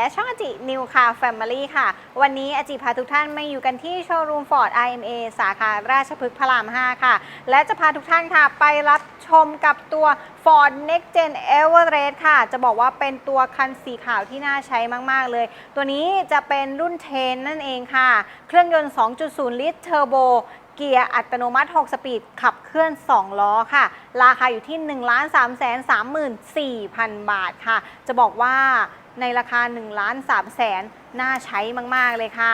และช่องอจินิวคาแฟมิลี่ค่ะ วันนี้อจิพาทุกท่านมาอยู่กันที่โชว์รูมฟอร์ด IMA สาขาราชพฤกษ์พระราม 5 ค่ะ และจะพาทุกท่านค่ะ ไปรับชมกับตัว Ford Next Gen Everest ค่ะ จะบอกว่าเป็นตัวคันสีขาวที่น่าใช้มาก ๆ เลย ตัวนี้จะเป็นรุ่นเทนนั่นเองค่ะ เครื่องยนต์ 2.0 ลิตรเทอร์โบเกียร์อัตโนมัติ 6 สปีด ขับเคลื่อน 2 ล้อค่ะ ราคาอยู่ที่ 1 3 3 4 0 0 0 บาทค่ะ จะบอกว่า ในราคา1ล้าน3แสนน่าใช้มาก ๆ เลยค่ะ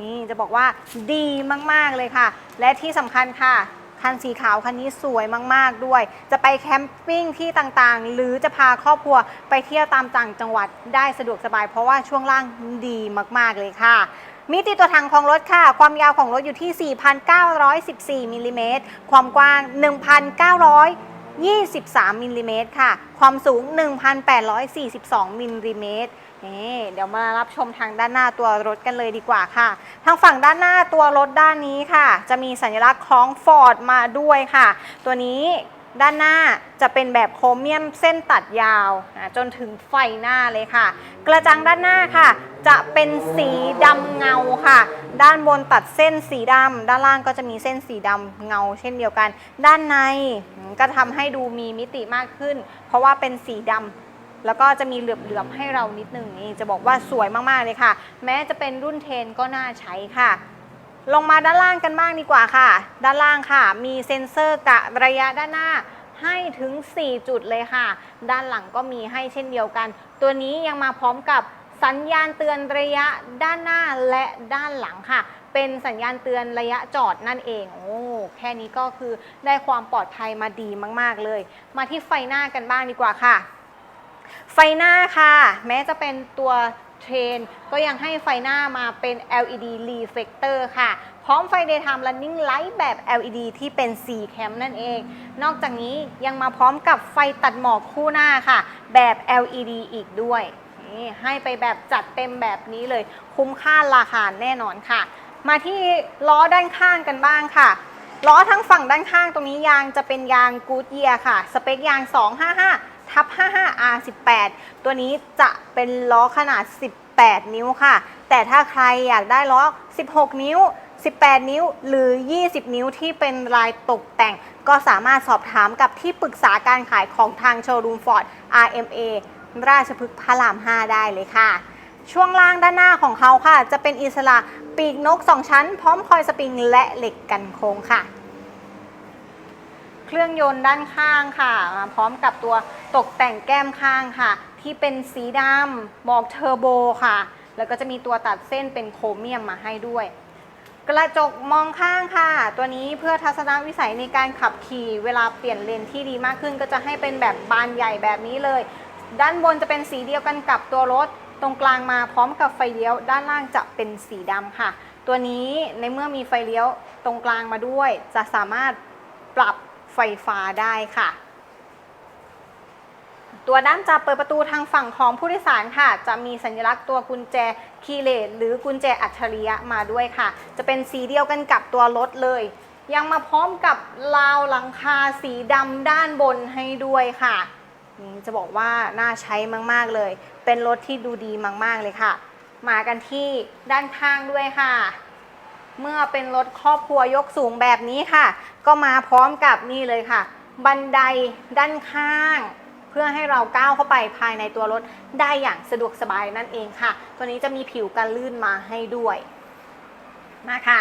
นี่จะบอกว่าดีมาก ๆ เลยค่ะ และที่สำคัญค่ะ คันสีขาวคันนี้สวยมาก ๆ ด้วย จะไปแคมปิ้งที่ต่างๆ หรือจะพาครอบครัวไปเที่ยวตามต่างจังหวัดได้สะดวกสบาย เพราะว่าช่วงล่างดีมาก ๆ เลยค่ะมิติตัวถังของรถค่ะ ความยาวของรถอยู่ที่ 4,914มิลลิเมตร ความกว้าง 23มิลลิเมตรค่ะ ความสูง 1,842มิลลิเมตรนี่เดี๋ยวมารับชมทางด้านหน้าตัวรถกันเลยดีกว่าค่ะ ทางฝั่งด้านหน้าตัวรถด้านนี้ค่ะ จะมีสัญลักษณ์ของ Ford มาด้วยค่ะ ตัวนี้ด้านหน้าจะเป็นแบบโครเมียมเส้นตัดยาว จนถึงไฟหน้าเลยค่ะ กระจังด้านหน้าค่ะ จะเป็นสีดำเงาค่ะ ด้านบนตัดเส้นสีดำด้านล่างก็จะมีเส้นสีดำเงา เช่นเดียวกัน ด้านในก็ทำให้ดูมีมิติมากขึ้น เพราะว่าเป็นสีดำแล้วก็จะมีเหลือบๆให้เรานิดนึงนี่จะบอกว่าสวยมากๆเลยค่ะ แม้จะเป็นรุ่นเทนก็น่าใช้ค่ะ ลงมาด้านล่างกันบ้างดีกว่าค่ะ ด้านล่างค่ะ มีเซ็นเซอร์กะระยะด้านหน้าให้ถึง 4 จุดเลยค่ะ ด้านหลังก็มีให้เช่นเดียวกัน ตัวนี้ยังมาพร้อมกับ สัญญาณเตือนระยะด้านหน้าและด้านหลังค่ะ เป็นสัญญาณเตือนระยะจอดนั่นเอง โอ้แค่นี้ก็คือได้ความปลอดภัยมาดีมาก ๆ เลย มาที่ไฟหน้ากันบ้างดีกว่าค่ะ ไฟหน้าค่ะ แม้จะเป็นตัวเทรนก็ยังให้ไฟหน้ามาเป็น LED reflector ค่ะ พร้อมไฟ daytime running light แบบ LED ที่เป็น4แคมนั่นเอง นอกจากนี้ยังมาพร้อมกับไฟตัดหมอกคู่หน้าค่ะ แบบ LED อีกด้วย นี่ให้ไปแบบจัดเต็มแบบนี้เลย คุ้มค่าราคาแน่นอนค่ะ มาที่ล้อด้านข้างกันบ้างค่ะล้อทั้งฝั่งด้านข้างตรงนี้ยางจะเป็นยาง Goodyear ค่ะ สเปคยาง 255ทับ 55 R18 ตัวนี้จะเป็นล้อขนาด 18 นิ้วค่ะ แต่ถ้าใครอยากได้ล้อ 16 นิ้ว 18 นิ้ว หรือ 20 นิ้วที่เป็นลายตกแต่ง ก็สามารถสอบถามกับที่ปรึกษาการขายของทางโชว์รูมฟอร์ด RMA ราชพฤกษ์พระราม 5 ได้เลยค่ะ ช่วงล่างด้านหน้าของเขาค่ะ จะเป็นอิสระปีกนก 2 ชั้น พร้อมคอยสปริงและเหล็กกันโค้งค่ะ เครื่องยนต์ด้านข้างค่ะ พร้อมกับตัวตกแต่งแก้มข้างค่ะ ที่เป็นสีดำบอกเทอร์โบค่ะ แล้วก็จะมีตัวตัดเส้นเป็นโครเมียมมาให้ด้วย กระจกมองข้างค่ะ ตัวนี้เพื่อทัศนวิสัยในการขับขี่ เวลาเปลี่ยนเลนที่ดีมากขึ้น ก็จะให้เป็นแบบบานใหญ่แบบนี้เลย ด้านบนจะเป็นสีเดียวกันกับตัวรถ ตรงกลางมาพร้อมกับไฟเลี้ยว ด้านล่างจะเป็นสีดำค่ะ ตัวนี้ในเมื่อมีไฟเลี้ยวตรงกลางมาด้วย จะสามารถปรับไฟฟ้าได้ค่ะ ตัวด้านจับเปิดประตูทางฝั่งของผู้โดยสารค่ะ จะมีสัญลักษณ์ตัวกุญแจคีย์เลสหรือกุญแจอัจฉริยะมาด้วยค่ะ จะเป็นสีเดียวกันกับตัวรถเลย ยังมาพร้อมกับราวหลังคาสีดำด้านบนให้ด้วยค่ะ จะบอกว่าน่าใช้มาก ๆ เลย เป็นรถที่ดูดีมาก ๆ เลยค่ะ มากันที่ด้านข้างด้วยค่ะ เมื่อเป็นรถครอบครัวยกสูงแบบนี้ค่ะ ก็มาพร้อมกับนี่เลยค่ะ บันไดด้านข้าง เพื่อให้เราก้าวเข้าไปภายในตัวรถได้อย่างสะดวกสบายนั่นเองค่ะ ตัวนี้จะมีผิวกันลื่นมาให้ด้วย มาค่ะ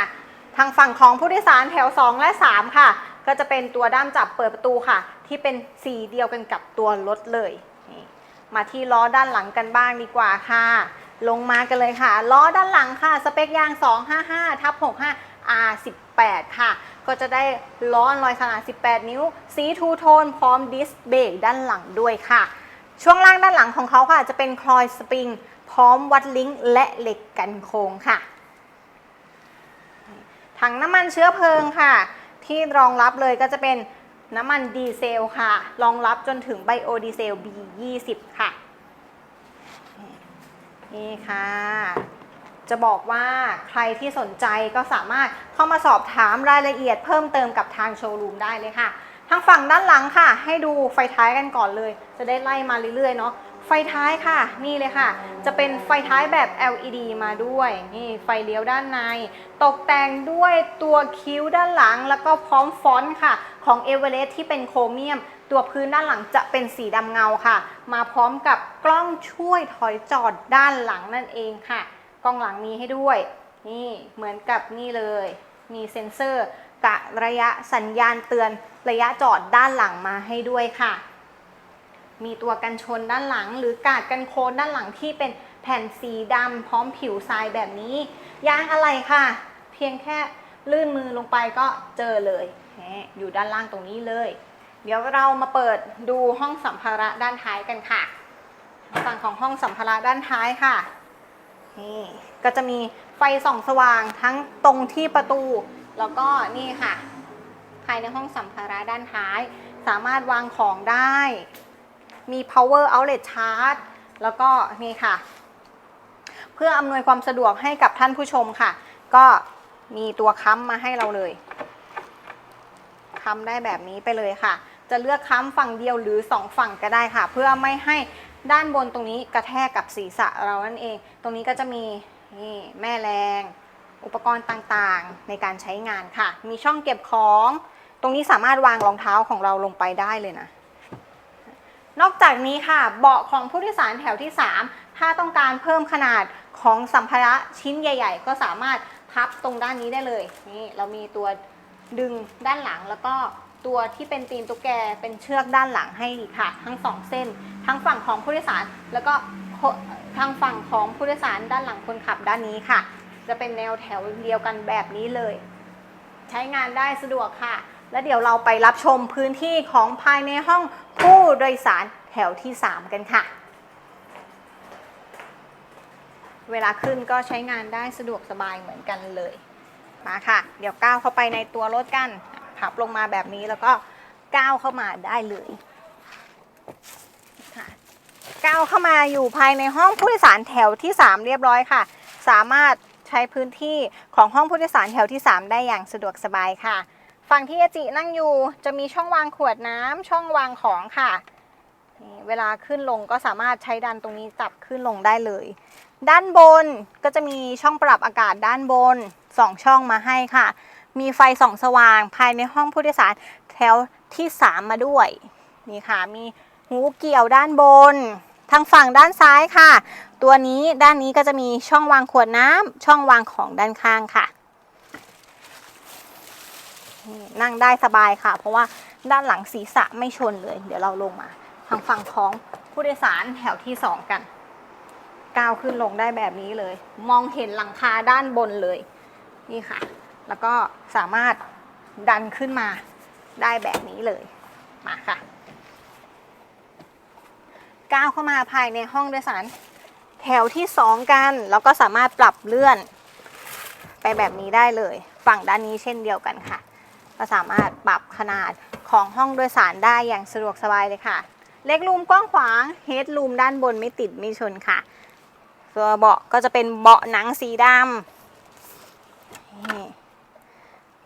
ทางฝั่งของผู้โดยสารแถว 2 และ 3 ค่ะ ก็จะเป็นตัวด้ามจับเปิดประตูค่ะ ที่เป็นสีเดียวกันกับตัวรถเลย มาที่ล้อด้านหลังกันบ้างดีกว่าค่ะ ลงมากันเลยค่ะ ล้อด้านหลังค่ะ สเปคยาง 255ทับ65 R18 ค่ะ ก็จะได้ล้อลอยขนาด 18 นิ้ว สีทูโทนพร้อมดิสเบรกด้านหลังด้วยค่ะ ช่วงล่างด้านหลังของเขาค่ะ จะเป็นคลอยสปริง พร้อมวัดลิงก์และเหล็กกันโค้งค่ะ ถังน้ำมันเชื้อเพลิงค่ะ ที่รองรับเลยก็จะเป็น น้ำมันดีเซลค่ะ รองรับจนถึงไบโอดีเซล B20 ค่ะ นี่ค่ะ จะบอกว่าใครที่สนใจก็สามารถเข้ามาสอบถามรายละเอียดเพิ่มเติมกับทางโชว์รูมได้เลยค่ะ ทางฝั่งด้านหลังค่ะ ให้ดูไฟท้ายกันก่อนเลย จะได้ไล่มาเรื่อยๆเนาะ ไฟท้ายค่ะ นี่เลยค่ะ จะเป็นไฟท้ายแบบ LED มาด้วย นี่ไฟเลี้ยวด้านใน ตกแต่งด้วยตัวคิ้วด้านหลัง แล้วก็พร้อมฟอนต์ค่ะ ของเอเวอเรสต์ที่เป็นโครเมียม ตัวพื้นด้านหลังจะเป็นสีดำเงาค่ะ มาพร้อมกับกล้องช่วยถอยจอดด้านหลังนั่นเองค่ะ กล้องหลังมีให้ด้วย นี่เหมือนกับนี่เลย มีเซ็นเซอร์กะระยะสัญญาณเตือนระยะจอดด้านหลังมาให้ด้วยค่ะ มีตัวกันชนด้านหลัง หรือกาดกันโคนด้านหลังที่เป็นแผ่นสีดำพร้อมผิวทรายแบบนี้ ยางอะไรค่ะ เพียงแค่ลื่นมือลงไปก็เจอเลยอยู่ด้านล่างตรงนี้เลย เดี๋ยวเรามาเปิดดูห้องสัมภาระด้านท้ายกันค่ะ ฝั่งของห้องสัมภาระด้านท้ายค่ะนี่ก็จะมีไฟส่องสว่างทั้งตรงที่ประตู แล้วก็นี่ค่ะ ภายในห้องสัมภาระด้านท้าย สามารถวางของได้ มี power outlet charge แล้วก็นี่ค่ะ เพื่ออำนวยความสะดวกให้กับท่านผู้ชมค่ะ ก็มีตัวค้ำมาให้เราเลยค้ำได้แบบนี้ไปเลยค่ะ จะเลือกค้ำฝั่งเดียวหรือสองฝั่งก็ได้ค่ะ เพื่อไม่ให้ด้านบนตรงนี้กระแทกกับศีรษะเรานั่นเอง ตรงนี้ก็จะมีนี่แม่แรง อุปกรณ์ต่างๆ ในการใช้งานค่ะ มีช่องเก็บของ ตรงนี้สามารถวางรองเท้าของเราลงไปได้เลยนะ นอกจากนี้ค่ะ เบาะของผู้โดยสารแถวที่ 3 ถ้าต้องการเพิ่มขนาดของสัมภาระชิ้นใหญ่ ๆ ก็สามารถพับตรงด้านนี้ได้เลย นี่เรามีตัวดึงด้านหลังแล้วก็ตัวที่เป็นตีนตุ๊กแกเป็นเชือกด้านหลังให้ค่ะ ทั้งสองเส้น ทั้งฝั่งของผู้โดยสารแล้วก็ทางฝั่งของผู้โดยสารด้านหลังคนขับด้านนี้ค่ะ จะเป็นแนวแถวเดียวกันแบบนี้เลย ใช้งานได้สะดวกค่ะ แล้วเดี๋ยวเราไปรับชมพื้นที่ของภายในห้องผู้โดยสารแถวที่ 3 กันค่ะ เวลาขึ้นก็ใช้งานได้สะดวกสบายเหมือนกันเลย มาค่ะ เดี๋ยวก้าวเข้าไปในตัวรถกันพับลงมาแบบนี้แล้วก็ก้าวเข้ามาได้เลยค่ะก้าวเข้ามาอยู่ภายในห้องผู้โดยสารแถวที่ 3 เรียบร้อยค่ะ สามารถใช้พื้นที่ของห้องผู้โดยสารแถวที่ 3 ได้อย่างสะดวกสบายค่ะ ฝั่งที่อาจินั่งอยู่จะมีช่องวางขวดน้ำช่องวางของค่ะ เวลาขึ้นลงก็สามารถใช้ดันตรงนี้จับขึ้นลงได้เลย ด้านบนก็จะมีช่องปรับอากาศด้านบน 2 ช่องมาให้ค่ะ มีไฟส่องสว่างภายในห้องผู้โดยสารแถวที่ 3 มาด้วย นี่ค่ะ มีหูเกี่ยวด้านบน ทางฝั่งด้านซ้ายค่ะ ตัวนี้ด้านนี้ก็จะมีช่องวางขวดน้ำช่องวางของด้านข้างค่ะ นั่งได้สบายค่ะ เพราะว่าด้านหลังศีรษะไม่ชนเลย เดี๋ยวเราลงมา ทางฝั่งของผู้โดยสารแถวที่2กัน ก้าวขึ้นลงได้แบบนี้เลย มองเห็นหลังคาด้านบนเลย นี่ค่ะ แล้วก็สามารถดันขึ้นมาได้แบบนี้เลย มาค่ะ ก้าวเข้ามาภายในห้องโดยสารแถวที่2กัน แล้วก็สามารถปรับเลื่อน ไปแบบนี้ได้เลย ฝั่งด้านนี้เช่นเดียวกันค่ะ ก็สามารถปรับขนาดของห้องโดยสารได้อย่างสะดวกสบายเลยค่ะ เล็กรูมกว้างขวางเฮดรูมด้านบนไม่ติดไม่ชนค่ะ ตัวเบาะก็จะเป็นเบาะหนังสีดำ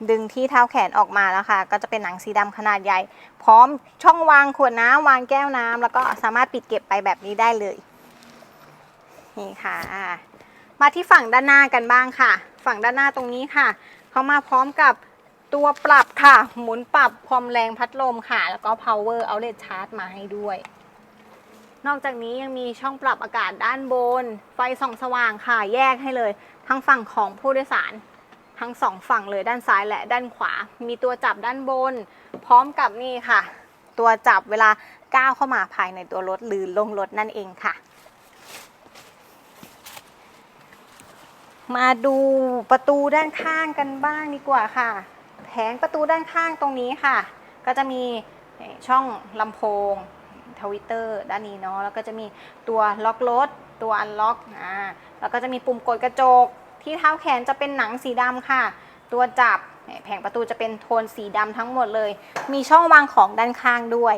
ดึงที่เท้าแขนออกมาแล้วค่ะ ก็จะเป็นหนังสีดำขนาดใหญ่ พร้อมช่องวางขวดน้ำวางแก้วน้ำแล้วก็สามารถปิดเก็บไปแบบนี้ได้เลย นี่ค่ะ มาที่ฝั่งด้านหน้ากันบ้างค่ะ ฝั่งด้านหน้าตรงนี้ค่ะ เขามาพร้อมกับ ตัวปรับค่ะ หมุนปรับความแรงพัดลมค่ะ แล้วก็ power outlet charge มาให้ด้วย นอกจากนี้ยังมีช่องปรับอากาศด้านบน ไฟส่องสว่างค่ะ แยกให้เลย ทั้งฝั่งของผู้โดยสาร ทั้งสองฝั่งเลยด้านซ้ายและด้านขวา มีตัวจับด้านบน พร้อมกับนี่ค่ะ ตัวจับเวลาก้าวเข้ามาภายในตัวรถหรือลงรถนั่นเองค่ะ มาดูประตูด้านข้างกันบ้างดีกว่าค่ะ แผงประตูด้านข้างตรงนี้ค่ะ ก็จะมีช่องลำโพงทวิตเตอร์ด้านนี้เนาะแล้วก็จะมีตัวล็อกรถตัวอันล็อกอ่าแล้วก็จะมีปุ่มกดกระจก ที่เท้าแขนจะเป็นหนังสีดำค่ะ ตัวจับแผงประตูจะเป็นโทนสีดำทั้งหมดเลย มีช่องวางของด้านข้างด้วย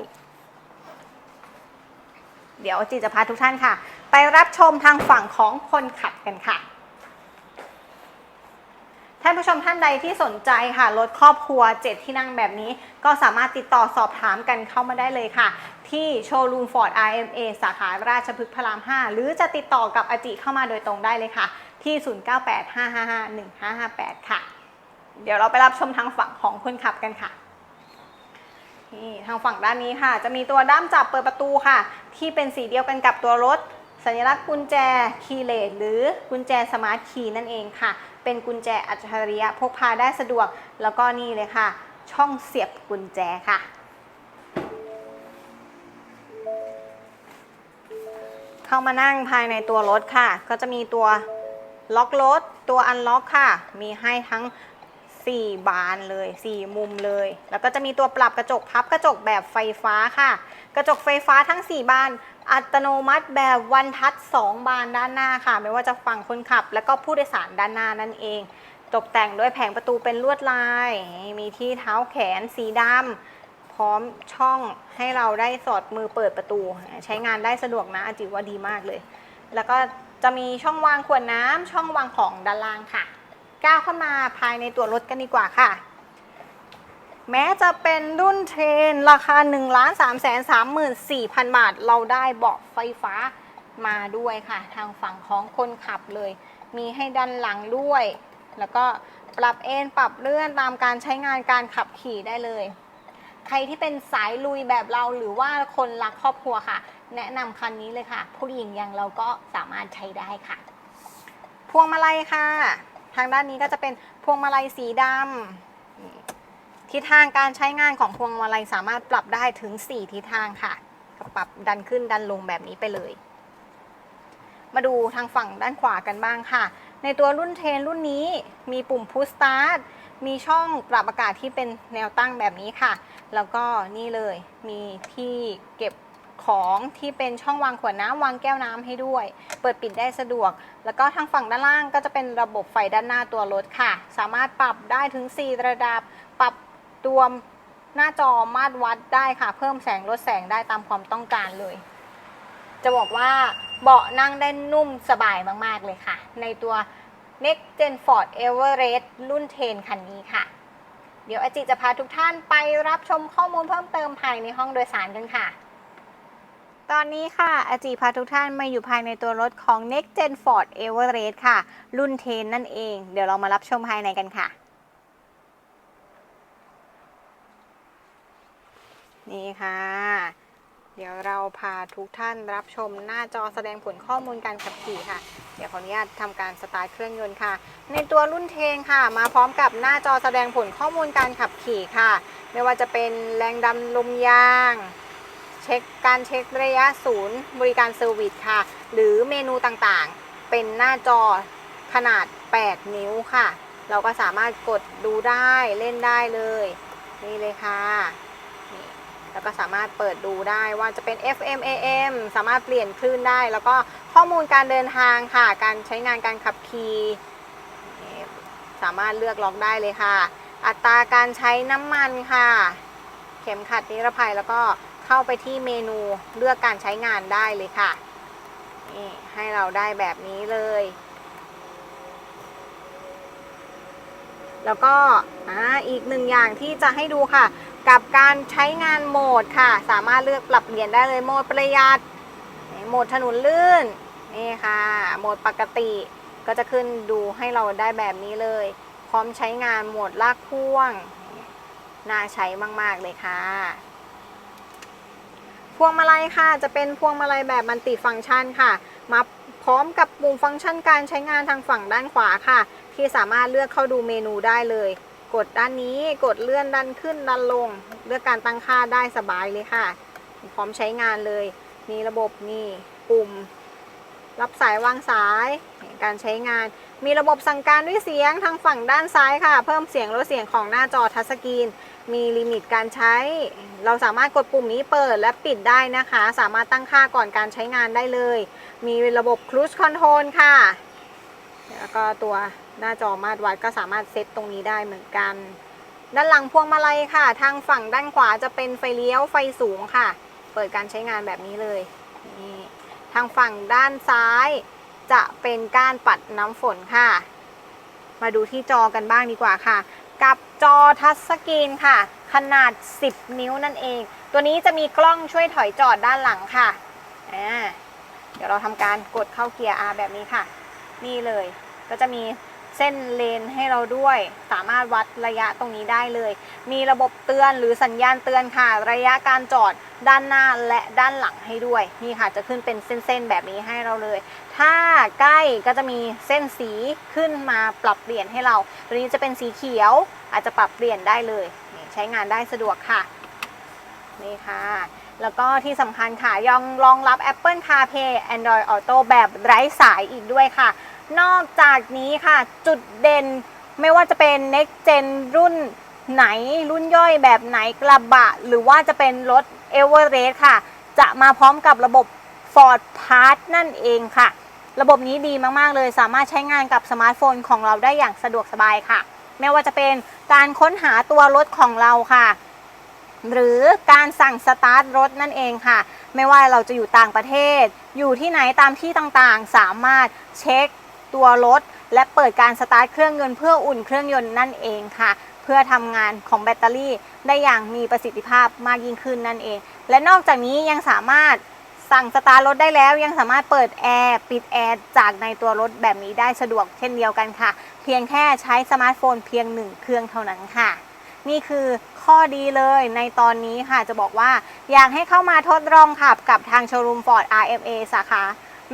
เดี๋ยวจีจะพาทุกท่านค่ะ ไปรับชมทางฝั่งของคนขับกันค่ะ ท่านผู้ชมท่านใดที่สนใจค่ะรถครอบครัว 7 ที่นั่งแบบนี้ ก็สามารถติดต่อสอบถามกันเข้ามาได้เลยค่ะ ที่โชว์รูมฟอร์ด RMA สาขาราชพฤกษ์พระราม 5 หรือจะติดต่อกับอาจิเข้ามาโดยตรงได้เลยค่ะ ที่ 0985551558 ค่ะ เดี๋ยวเราไปรับชมทางฝั่งของคนขับกันค่ะนี่ทางฝั่งด้านนี้ค่ะ จะมีตัวด้ามจับเปิดประตูค่ะ ที่เป็นสีเดียวกันกับตัวรถ สัญลักษณ์กุญแจคีย์เลสหรือกุญแจสมาร์ทคีย์นั่นเองค่ะ เป็นกุญแจอัจฉริยะพกพาได้สะดวก แล้วก็นี่เลยค่ะ ช่องเสียบกุญแจค่ะ เข้ามานั่งภายในตัวรถค่ะ ก็จะมีตัวล็อกรถ ตัวอันล็อกค่ะ มีให้ทั้ง 4 บานเลย 4 มุมเลย แล้วก็จะมีตัวปรับกระจกพับกระจกแบบไฟฟ้าค่ะ กระจกไฟฟ้าทั้ง 4 บาน อัตโนมัติแบบวันทัช2บานด้านหน้าค่ะ ไม่ว่าจะฝั่งคนขับ แล้วก็ผู้โดยสารด้านหน้านั่นเอง ตกแต่งด้วยแผงประตูเป็นลวดลาย มีที่เท้าแขนสีดำพร้อมช่องให้เราได้สอดมือเปิดประตู ใช้งานได้สะดวกนะอาจิว่าดีมากเลย แล้วก็จะมีช่องวางขวดน้ำช่องวางของด้านล่างค่ะก้าวเข้ามาภายในตัวรถกันดีกว่าค่ะ แม้จะเป็นรุ่นเทรน ราคา 1 3 3 4 0 0 0 บาท เราได้เบาะไฟฟ้ามาด้วยค่ะ ทางฝั่งของคนขับเลย มีให้ด้านหลังด้วย แล้วก็ปรับเอนปรับเลื่อนตามการใช้งานการขับขี่ได้เลย ใครที่เป็นสายลุยแบบเราหรือว่าคนรักครอบครัวค่ะ แนะนำคันนี้เลยค่ะ ผู้หญิงอย่างเราก็สามารถใช้ได้ค่ะ พวงมาลัยค่ะ ทางด้านนี้ก็จะเป็นพวงมาลัยสีดำ ทิศทางการใช้งานของพวงมาลัยสามารถปรับได้ถึง 4 ทิศทางค่ะก็ปรับดันขึ้นดันลงแบบนี้ไปเลย มาดูทางฝั่งด้านขวากันบ้างค่ะ ในตัวรุ่นเทรนรุ่นนี้มีปุ่มพุ s สตาร์ทมีช่องปรับอากาศที่เป็นแนวตั้งแบบนี้ค่ะ แล้วก็นี่เลยมีที่เก็บของที่เป็นช่องวางขวดน้ำวางแก้วน้ำให้ด้วย เปิดปิดได้สะดวก แล้วก็ทางฝั่งด้านล่างก็จะเป็นระบบไฟด้านหน้าตัวรถค่ะ สามารถปรับได้ถึง 4 ระดับ ปรับ ตัวหน้าจอมาตรวัดได้ค่ะ เพิ่มแสงลดแสงได้ตามความต้องการเลย จะบอกว่าเบาะนั่งได้นุ่มสบายมาก ๆ เลยค่ะ ในตัว Next Gen Ford Everest รุ่นเทนคันนี้ค่ะ เดี๋ยวอาจิจะพาทุกท่านไปรับชมข้อมูลเพิ่มเติมภายในห้องโดยสารกันค่ะ ตอนนี้ค่ะ อาจิพาทุกท่านมาอยู่ภายในตัวรถของ Next Gen Ford Everest ค่ะ รุ่นเทนนั่นเอง เดี๋ยวเรามารับชมภายในกันค่ะ นี่ค่ะ เดี๋ยวเราพาทุกท่านรับชมหน้าจอแสดงผลข้อมูลการขับขี่ค่ะ เดี๋ยวขออนุญาตทำการสตาร์ทเครื่องยนต์ค่ะ ในตัวรุ่นเทนค่ะ มาพร้อมกับหน้าจอแสดงผลข้อมูลการขับขี่ค่ะ ไม่ว่าจะเป็นแรงดันลมยางเช็คการเช็คระยะศูนย์บริการเซอร์วิสค่ะ หรือเมนูต่างๆ เป็นหน้าจอขนาด 8 นิ้วค่ะ เราก็สามารถกดดูได้เล่นได้เลย นี่เลยค่ะ แล้วก็สามารถเปิดดูได้ว่าจะเป็น FM AM สามารถเปลี่ยนคลื่นได้ แล้วก็ข้อมูลการเดินทางค่ะ การใช้งานการขับขี่สามารถเลือกล็อกได้เลยค่ะ อัตราการใช้น้ำมันค่ะ เข็มขัดนิรภัยแล้วก็เข้าไปที่เมนูเลือกการใช้งานได้เลยค่ะนี่ให้เราได้แบบนี้เลย แล้วก็อ่าอีกหนึ่งอย่างที่จะให้ดูค่ะ กับการใช้งานโหมดค่ะ สามารถเลือกปรับเปลี่ยนได้เลยโหมดประหยัดโหมดถนนลื่นนี่ค่ะโหมดปกติก็จะขึ้นดูให้เราได้แบบนี้เลย พร้อมใช้งานโหมดลากพ่วง น่าใช้มาก ๆ เลยค่ะ พวงมาลัยค่ะ จะเป็นพวงมาลัยแบบมันติฟังก์ชันค่ะ มาพร้อมกับปุ่มฟังก์ชันการใช้งานทางฝั่งด้านขวาค่ะ ที่สามารถเลือกเข้าดูเมนูได้เลย กดด้านนี้กดเลื่อนดันขึ้นดันลง เลือกการตั้งค่าได้สบายเลยค่ะ พร้อมใช้งานเลย มีระบบนี่ปุ่ม รับสายวางสายการใช้งาน มีระบบสั่งการด้วยเสียงทางฝั่งด้านซ้ายค่ะ เพิ่มเสียงลดเสียงของหน้าจอทัชสกรีน มีลิมิตการใช้ เราสามารถกดปุ่มนี้เปิดและปิดได้นะคะ สามารถตั้งค่าก่อนการใช้งานได้เลย มีระบบ Cruise Control ค่ะ แล้วก็ตัว หน้าจอมาตรวัดก็สามารถเซตตรงนี้ได้เหมือนกัน ด้านหลังพวงมาลัยค่ะ ทางฝั่งด้านขวาจะเป็นไฟเลี้ยวไฟสูงค่ะ เปิดการใช้งานแบบนี้เลยนี่ทางฝั่งด้านซ้ายจะเป็นก้านปัดน้ำฝนค่ะ มาดูที่จอกันบ้างดีกว่าค่ะ กับจอทัชสกรีนค่ะ ขนาด 10 นิ้วนั่นเอง ตัวนี้จะมีกล้องช่วยถอยจอดด้านหลังค่ะอ่าเดี๋ยวเราทำการกดเข้าเกียร์ R แบบนี้ค่ะ นี่เลย ก็จะมี เส้นเลนให้เราด้วย สามารถวัดระยะตรงนี้ได้เลย มีระบบเตือนหรือสัญญาณเตือนค่ะ ระยะการจอดด้านหน้าและด้านหลังให้ด้วย นี่ค่ะจะขึ้นเป็นเส้นๆแบบนี้ให้เราเลย ถ้าใกล้ก็จะมีเส้นสีขึ้นมาปรับเปลี่ยนให้เรา ตัวนี้จะเป็นสีเขียวอาจจะปรับเปลี่ยนได้เลยใช้งานได้สะดวกค่ะนี่ค่ะแล้วก็ที่สำคัญค่ะยังรองรับ Apple CarPlay Android Auto แบบไร้สายอีกด้วยค่ะ นอกจากนี้ค่ะ จุดเด่นไม่ว่าจะเป็น Next Gen รุ่นไหนรุ่นย่อยแบบไหนกระบะ หรือว่าจะเป็นรถ e v e r e s t ค่ะ จะมาพร้อมกับระบบ Ford Pass นั่นเองค่ะ ระบบนี้ดีมาก ๆ เลยสามารถใช้งานกับสมาร์ทโฟนของเราได้อย่างสะดวกสบายค่ะ ไม่ว่าจะเป็นการค้นหาตัวรถของเราค่ะ หรือการสั่งสตาร์ทรถนั่นเองค่ะ ไม่ว่าเราจะอยู่ต่างประเทศ อยู่ที่ไหนตามที่ต่างๆ สามารถเช็ค ตัวรถ และเปิดการสตาร์ทเครื่องยนต์เพื่ออุ่นเครื่องยนต์นั่นเองค่ะ เพื่อทำงานของแบตเตอรี่ได้อย่างมีประสิทธิภาพมากยิ่งขึ้นนั่นเอง และนอกจากนี้ยังสามารถสั่งสตาร์ทรถได้แล้วยังสามารถเปิดแอร์ปิดแอร์จากในตัวรถแบบนี้ได้สะดวกเช่นเดียวกันค่ะ เพียงแค่ใช้สมาร์ทโฟนเพียงหนึ่งเครื่องเท่านั้นค่ะ นี่คือข้อดีเลยในตอนนี้ค่ะจะบอกว่าอยากให้เข้ามาทดลองขับกับทางโชว์รูมฟอร์ด RMA สาขา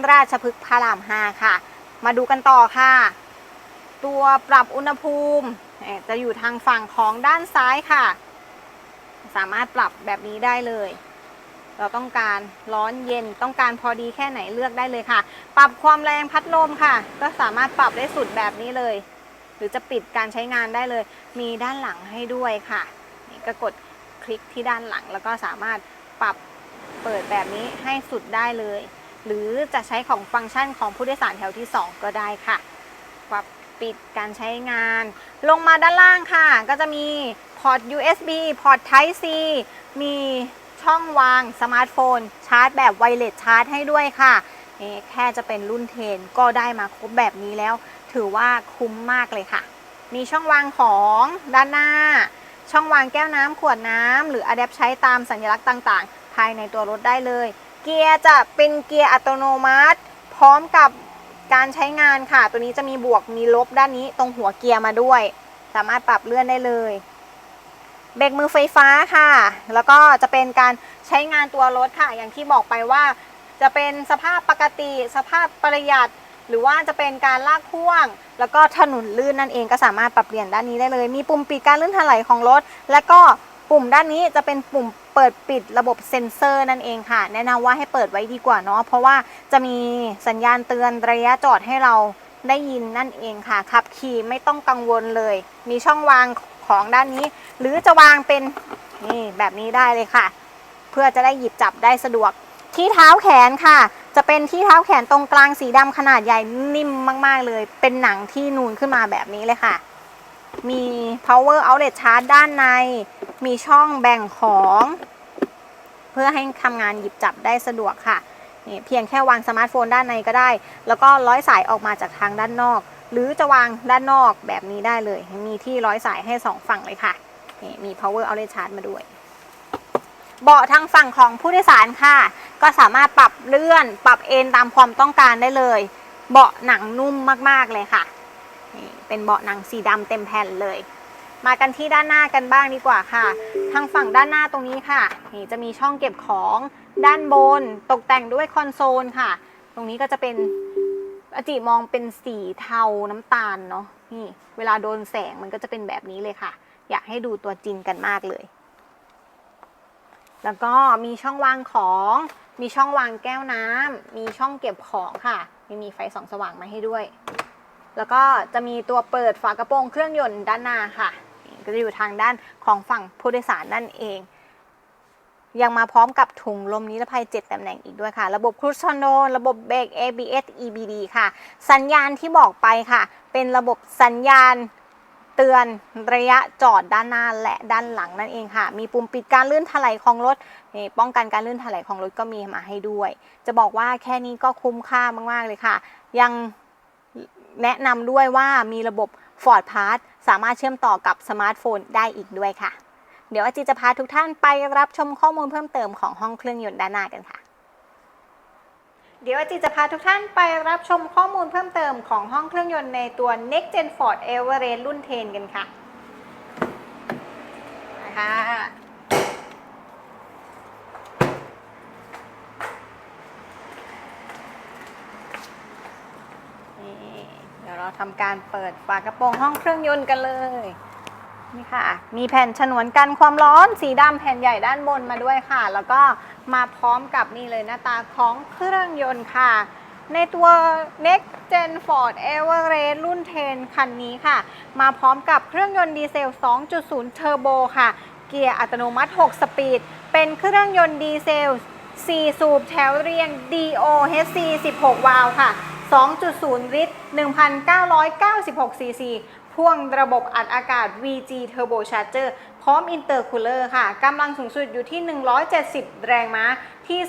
ราชพฤกษ์พระราม 5 ค่ะ มาดูกันต่อค่ะ ตัวปรับอุณหภูมิจะอยู่ทางฝั่งของด้านซ้ายค่ะ สามารถปรับแบบนี้ได้เลย เราต้องการร้อนเย็นต้องการพอดีแค่ไหนเลือกได้เลยค่ะ ปรับความแรงพัดลมค่ะ ก็สามารถปรับได้สุดแบบนี้เลย หรือจะปิดการใช้งานได้เลย มีด้านหลังให้ด้วยค่ะนี่ก็กดคลิกที่ด้านหลังแล้วก็สามารถปรับเปิดแบบนี้ให้สุดได้เลย หรือจะใช้ของฟังก์ชันของผู้โดยสารแถวที่ 2 ก็ได้ค่ะปรับปิดการใช้งาน ลงมาด้านล่างค่ะ ก็จะมีพอร์ต USB พอร์ต Type C มีช่องวางสมาร์ทโฟน ชาร์จแบบไวเลสชาร์จให้ด้วยค่ะนี่แค่จะเป็นรุ่นเทนก็ได้มาครบแบบนี้แล้ว ถือว่าคุ้มมากเลยค่ะ มีช่องวางของด้านหน้า ช่องวางแก้วน้ำขวดน้ำหรืออะแดปใช้ตามสัญลักษณ์ต่าง ๆ ภายในตัวรถได้เลย เกียร์จะเป็นเกียร์อัตโนมัติ พร้อมกับการใช้งานค่ะ ตัวนี้จะมีบวกมีลบด้านนี้ตรงหัวเกียร์มาด้วย สามารถปรับเลื่อนได้เลยเบรกมือไฟฟ้าค่ะ แล้วก็จะเป็นการใช้งานตัวรถค่ะ อย่างที่บอกไปว่า จะเป็นสภาพปกติ สภาพประหยัด หรือว่าจะเป็นการลากพ่วง แล้วก็ถนนลื่นนั่นเองก็สามารถปรับเปลี่ยนด้านนี้ได้เลย มีปุ่มปิดการลื่นถลายของรถ และก็ปุ่มด้านนี้จะเป็นปุ่ม เปิดปิดระบบเซ็นเซอร์นั่นเองค่ะ แนะนำว่าให้เปิดไว้ดีกว่าเนาะเพราะว่าจะมีสัญญาณเตือนระยะจอดให้เราได้ยินนั่นเองค่ะขับขี่ไม่ต้องกังวลเลย มีช่องวางของด้านนี้ หรือจะวางเป็นนี่แบบนี้ได้เลยค่ะ เพื่อจะได้หยิบจับได้สะดวก ที่เท้าแขนค่ะ จะเป็นที่เท้าแขนตรงกลางสีดำขนาดใหญ่นิ่มมากๆเลย เป็นหนังที่นูนขึ้นมาแบบนี้เลยค่ะ มี power outlet charge ด้านใน มีช่องแบ่งของ เพื่อให้ทำงานหยิบจับได้สะดวกค่ะนี่เพียงแค่วางสมาร์ทโฟนด้านในก็ได้ แล้วก็ร้อยสายออกมาจากทางด้านนอก หรือจะวางด้านนอกแบบนี้ได้เลย มีที่ร้อยสายให้สองฝั่งเลยค่ะนี่มี power outlet charge มาด้วย เบาะทางฝั่งของผู้โดยสารค่ะ ก็สามารถปรับเลื่อน ปรับเอนตามความต้องการได้เลย เบาะหนังนุ่มมากๆเลยค่ะนี่เป็นเบาะหนังสีดำเต็มแผ่นเลย มากันที่ด้านหน้ากันบ้างดีกว่าค่ะ ทางฝั่งด้านหน้าตรงนี้ค่ะ นี่จะมีช่องเก็บของด้านบน ตกแต่งด้วยคอนโซลค่ะ ตรงนี้ก็จะเป็นอจิมองเป็นสีเทาน้ำตาลเนาะนี่เวลาโดนแสงมันก็จะเป็นแบบนี้เลยค่ะ อยากให้ดูตัวจริงกันมากเลย แล้วก็มีช่องวางของ มีช่องวางแก้วน้ำมีช่องเก็บของค่ะมีมีไฟส่องสว่างมาให้ด้วย แล้วก็จะมีตัวเปิดฝากระโปรงเครื่องยนต์ด้านหน้าค่ะ ก็จะอยู่ทางด้านของฝั่งผู้โดยสารนั่นเอง ยังมาพร้อมกับถุงลมนิรภัย 7ตำแหน่งอีกด้วยค่ะ ระบบครู i คอนโทรลระบบเบรก ABS EBD ค่ะ สัญญาณที่บอกไปค่ะ เป็นระบบสัญญาณเตือนระยะจอดด้านหน้าและด้านหลังนั่นเองค่ะ มีปุ่มปิดการลื่นถลายของรถป้องกันการลื่นถลายของรถก็มีมาให้ด้วย จะบอกว่าแค่นี้ก็คุ้มค่ามากๆเลยค่ะ ยังแนะนำด้วยว่ามีระบบ Ford Pass สามารถเชื่อมต่อกับสมาร์ทโฟนได้อีกด้วยค่ะ เดี๋ยวอาจีจะพาทุกท่านไปรับชมข้อมูลเพิ่มเติมของห้องเครื่องยนต์ด้านหน้ากันค่ะเดี๋ยวอาจีจะพาทุกท่านไปรับชมข้อมูลเพิ่มเติมของห้องเครื่องยนต์ในตัว Next Gen Ford Everest รุ่น 10 กันค่ะนะคะ นี่เดี๋ยวเรา ทำการเปิดฝากระโปรงห้องเครื่องยนต์กันเลย นี่ค่ะ มีแผ่นฉนวนกันความร้อนสีดำแผ่นใหญ่ด้านบนมาด้วยค่ะ แล้วก็มาพร้อมกับนี่เลยหน้าตาของเครื่องยนต์ค่ะ ในตัว Next Gen Ford Everest รุ่น 10 คันนี้ค่ะ มาพร้อมกับเครื่องยนต์ดีเซล 2.0 เทอร์โบค่ะ เกียร์อัตโนมัติ 6 สปีด เป็นเครื่องยนต์ดีเซล4สูบแถวเรียง DOHC 16 วาล์วค่ะ 2.0 ลิตร 1,996 ซีซี พ่วงระบบอัดอากาศ VG Turbo Charger พร้อมอินเตอร์คูลเลอร์ค่ะ กำลังสูงสุดอยู่ที่ 170 แรงม้าที่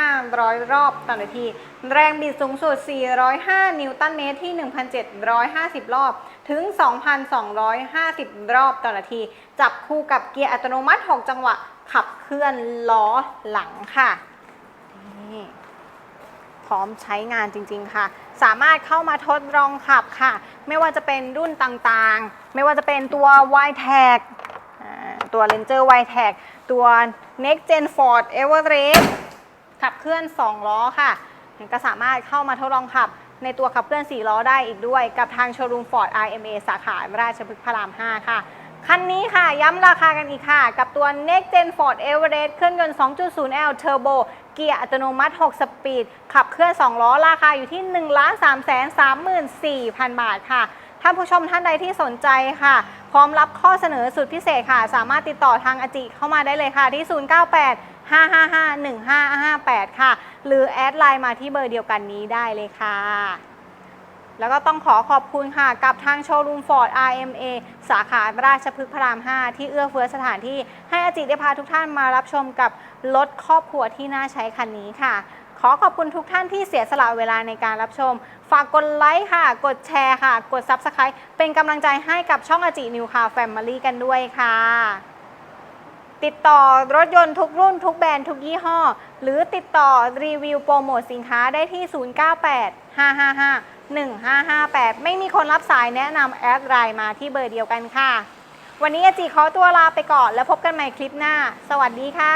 3,500 รอบต่อนาที แรงบิดสูงสุด 405 นิวตันเมตรที่ 1,750 รอบ ถึง 2,250 รอบต่อนาที จับคู่กับเกียร์อัตโนมัติ 6 จังหวะ ขับเคลื่อนล้อหลังค่ะนี่ พร้อมใช้งานจริง ๆ ค่ะ สามารถเข้ามาทดลองขับค่ะ ไม่ว่าจะเป็นรุ่นต่างๆ ไม่ว่าจะเป็นตัว y t a g ตัว Ranger y t a g ตัว Next Gen Ford Everest ขับเคลื่อน 2 ล้อค่ะ ก็สามารถเข้ามาทดลองขับ ในตัวขับเคลื่อน 4 ล้อได้อีกด้วย กับทางโชว์รูม Ford IMA สาขาราชพฤกษ์พระราม 5 ค่ะคันนี้ค่ะ ย้ำราคากันอีกค่ะ กับตัว Next Gen Ford Everest เครื่องยนต์ 2.0L Turbo เกียร์อัตโนมัติ 6 สปีด ขับเคลื่อน 2 ล้อ ราคาอยู่ที่ 1 3 3 4 0 0 0 บาทค่ะ ท่านผู้ชมท่านใดที่สนใจค่ะ พร้อมรับข้อเสนอสุดพิเศษค่ะ สามารถติดต่อทางอจิเข้ามาได้เลยค่ะที่ 098 555 1558 ค่ะ หรือแอดไลน์มาที่เบอร์เดียวกันนี้ได้เลยค่ะ แล้วก็ต้องขอขอบคุณค่ะ กับทางโชว์รูมฟอร์ด RMA สาขาราชพฤกษ์พระราม 5 ที่เอื้อเฟื้อสถานที่ให้อาจิได้พาทุกท่านมารับชมกับรถครอบครัวที่น่าใช้คันนี้ค่ะ ขอขอบคุณทุกท่านที่เสียสละเวลาในการรับชม ฝากกดไลค์ค่ะ กดแชร์ค่ะ กด Subscribe เป็นกำลังใจให้กับช่องอาจินิวคาแฟมิลี่กันด้วยค่ะ ติดต่อรถยนต์ทุกรุ่นทุกแบรนด์ทุกยี่ห้อ หรือติดต่อรีวิวโปรโมทสินค้าได้ที่ 098 555 1558 ไม่มีคนรับสายแนะนำแอดไลน์มาที่เบอร์เดียวกันค่ะ วันนี้อาจีขอตัวลาไปก่อนแล้วพบกันใหม่คลิปหน้า สวัสดีค่ะ